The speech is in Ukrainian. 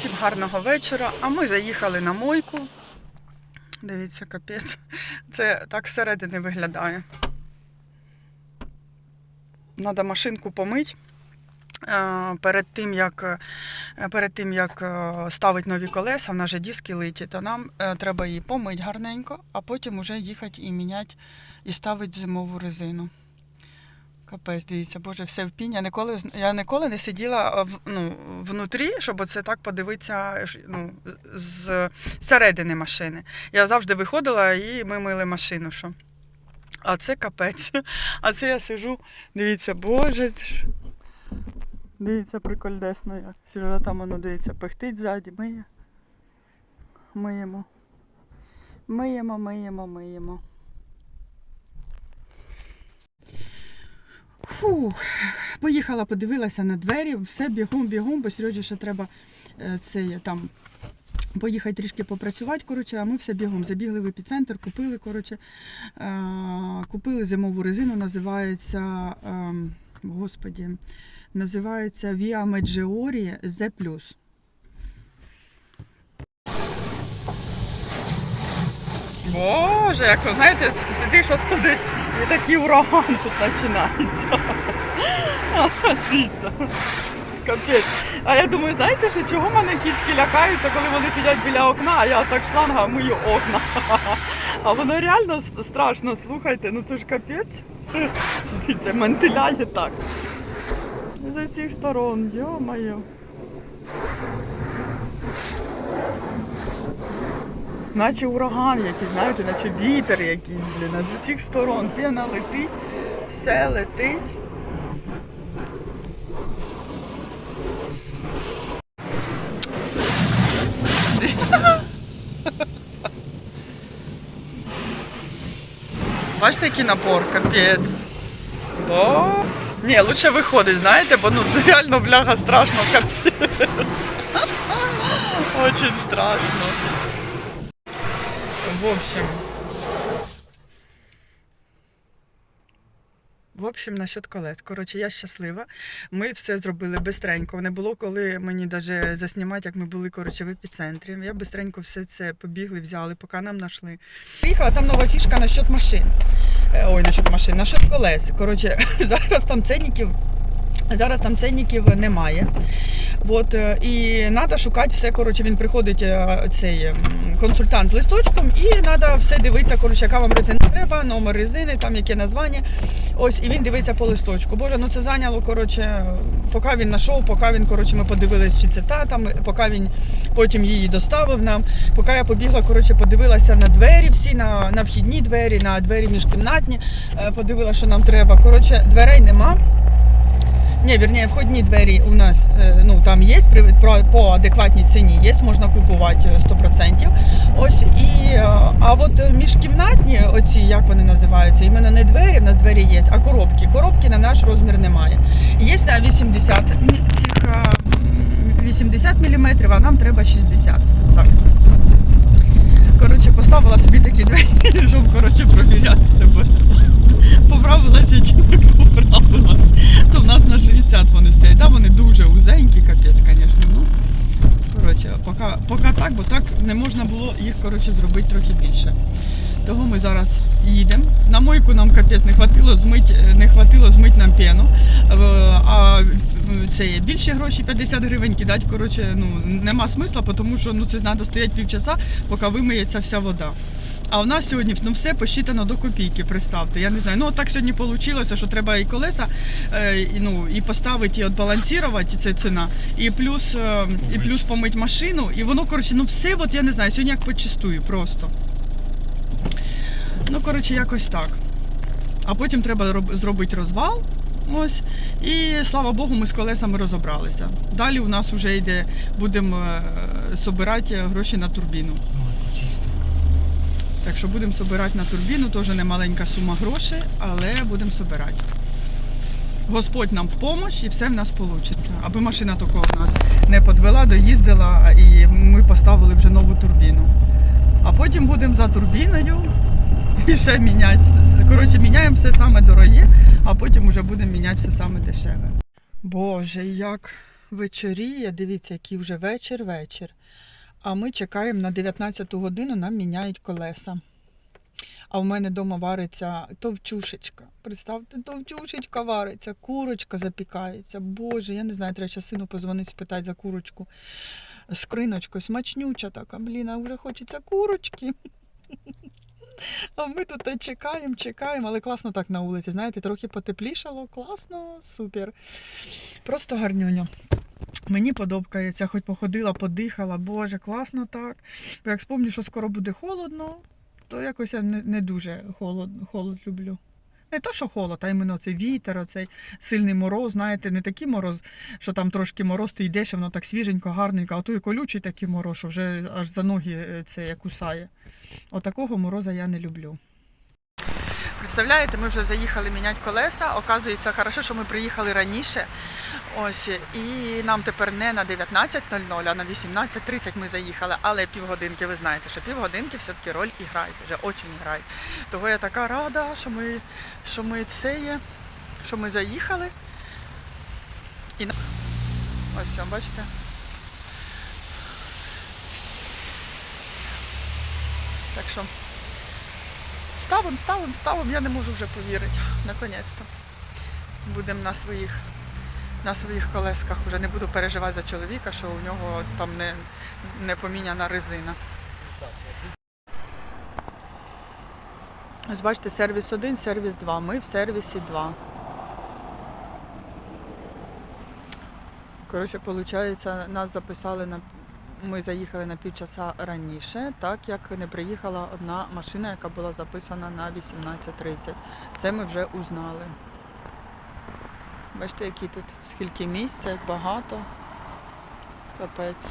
всім гарного вечора. А ми заїхали на мойку. Дивіться, капець. Це так зсередини виглядає. Надо машинку помити. Е, Перед тим, як, е, перед тим, як е, ставить нові колеса, в нас же диски литі, то нам треба її помити гарненько, а потім вже їхати і міняти і ставити зимову резину. Капець, дивіться, боже, все в пінь. Я ніколи, я ніколи не сиділа в- ну, внутрі, щоб оце так подивитися ну, з середини машини. Я завжди виходила і ми мили машину. Що. А це капець. А це я сижу, дивіться, боже. Дивіться, прикольдесно як. Сережа там воно дивіться, пихтить ззаді, миє. Миємо. Миємо, миємо, миємо. Фу, поїхала, подивилася на двері, все бігом, бігом, бо Сережі ще треба е, це там поїхати трішки попрацювати, коротше, а ми все бігом. Забігли в епіцентр, купили, коротше, е, купили зимову резину, називається, е, господі, називається Via Maggiore Z+. Боже, як ви знаєте, сидиш от десь і такий ураган тут починається. Дивіться. Капець. А я думаю, знаєте, що чого мене кіцьки лякаються, коли вони сидять біля окна, а я так шланга мию окна. А воно реально страшно, слухайте, ну це ж капець. Дивіться, мантиляє так. З усіх сторон, йо-моє. Наче ураган який, знаєте, наче вітер який, блін, з усіх сторон пена летить, все летить. Бачите, який напор, капець. Бо... Ні, лучше виходить, знаєте, бо ну реально бляга страшно, капець. Очень страшно. В общем. В общем, насчет колес. Коротше, я щаслива. Ми все зробили бистренько. Не було коли мені навіть заснімати, як ми були коротше, в епіцентрі. Я бистренько все це побігли, взяли, поки нам знайшли. Приїхала там нова фішка насчет машин. Е, Ой, насчет машин, насчет колес. Коротше, зараз там ценників. Зараз там ценників немає. От, е, і треба шукати все. Коротше, він приходить е, цей консультант з листочком, і треба все дивитися, коротше, яка вам резина треба, номер резини, там яке названня. Ось, і він дивиться по листочку. Боже, ну це зайняло, коротше, поки він знайшов, поки він, коротше, ми подивилися, чи це та там, поки він потім її доставив нам. Поки я побігла, коротше, подивилася на двері всі, на, на вхідні двері, на двері міжкімнатні, е, подивилася, що нам треба. Коротше, дверей нема. Ні, вірніше, входні двері у нас е, ну, там є по адекватній ціні, є, можна купувати е, 100%. Ось, і, е, а от е, міжкімнатні, оці, як вони називаються, іменно не двері, в нас двері є, а коробки. Коробки на наш розмір немає. Є на 80 цих, е, 80 мм, а нам треба 60. Ось так. Коротше, поставила собі такі двері, щоб коротше, провіряти себе. Поправилася чи не поправилась. То в нас на 60 вони стоять. Да, вони дуже узенькі, капець, звісно. Ну, коротше, поки, поки так, бо так не можна було їх коротше, зробити трохи більше. Того ми зараз їдемо. На мойку нам капець не хватило змить, не хватило змить нам пену. Е, А е, це є більші гроші 50 гривень кидати, коротше, ну, нема смисла, тому що ну, це треба стояти півчаса, поки вимиється вся вода. А у нас сьогодні ну, все посчитано до копійки, представте. Я не знаю. Ну так сьогодні вийшло, що треба і колеса е, і, ну, і поставити, і відбалансувати, це ціна, і плюс, е, і плюс помити машину. І воно, коротше, ну все, от я не знаю, сьогодні як почистую просто. Ну, коротше, якось так. А потім треба роб- зробити розвал. Ось. І слава Богу, ми з колесами розібралися. Далі у нас вже йде, будемо е, собирати гроші на турбіну. Так що будемо собирати на турбіну, теж не маленька сума грошей, але будемо собирати. Господь нам в допомогу і все в нас вийде. Аби машина такого в нас не подвела, доїздила і ми поставили вже нову турбіну. А потім будемо за турбіною і ще міняти. Коротше, міняємо все саме дороге, а потім вже будемо міняти все саме дешеве. Боже, як вечоріє. Дивіться, який вже вечір, вечір. А ми чекаємо на 19 годину, нам міняють колеса. А в мене вдома вариться товчушечка. Представте, товчушечка вариться, курочка запікається. Боже, я не знаю, треба сину позвонити, спитати за курочку. Скриночку, смачнюча така, блін, а вже хочеться курочки. А ми тут чекаємо, чекаємо, але класно так на вулиці. Знаєте, трохи потеплішало, класно, супер. Просто гарнюня. Мені подобається, хоч походила, подихала, боже, класно так. Бо як спомню, що скоро буде холодно, то якось я не, не дуже холод, холод люблю. Не то, що холод, а іменно цей вітер, оцей сильний мороз, знаєте, не такий мороз, що там трошки мороз, ти йдеш, воно так свіженько, гарненько, а той колючий такий мороз, що вже аж за ноги е, це як кусає. Отакого мороза я не люблю. Представляєте, ми вже заїхали міняти колеса. Оказується, хорошо, що ми приїхали раніше. Ось, і нам тепер не на 19.00, а на 18.30 ми заїхали. Але півгодинки, ви знаєте, що півгодинки все-таки роль і грають, вже дуже грають. Того я така рада, що ми, що ми це є, що ми заїхали. І ось, бачите. Так що. Ставим, ставим, ставим, я не можу вже повірити. Наконець-то. Будемо на своїх, на своїх колесках. Уже не буду переживати за чоловіка, що у нього там не, не поміняна резина. Ось бачите, сервіс 1, сервіс 2. Ми в сервісі 2. Коротше, виходить, нас записали на. Ми заїхали на півчаса раніше, так як не приїхала одна машина, яка була записана на 18.30. Це ми вже узнали. Бачите, які тут скільки місця, як багато. Капець.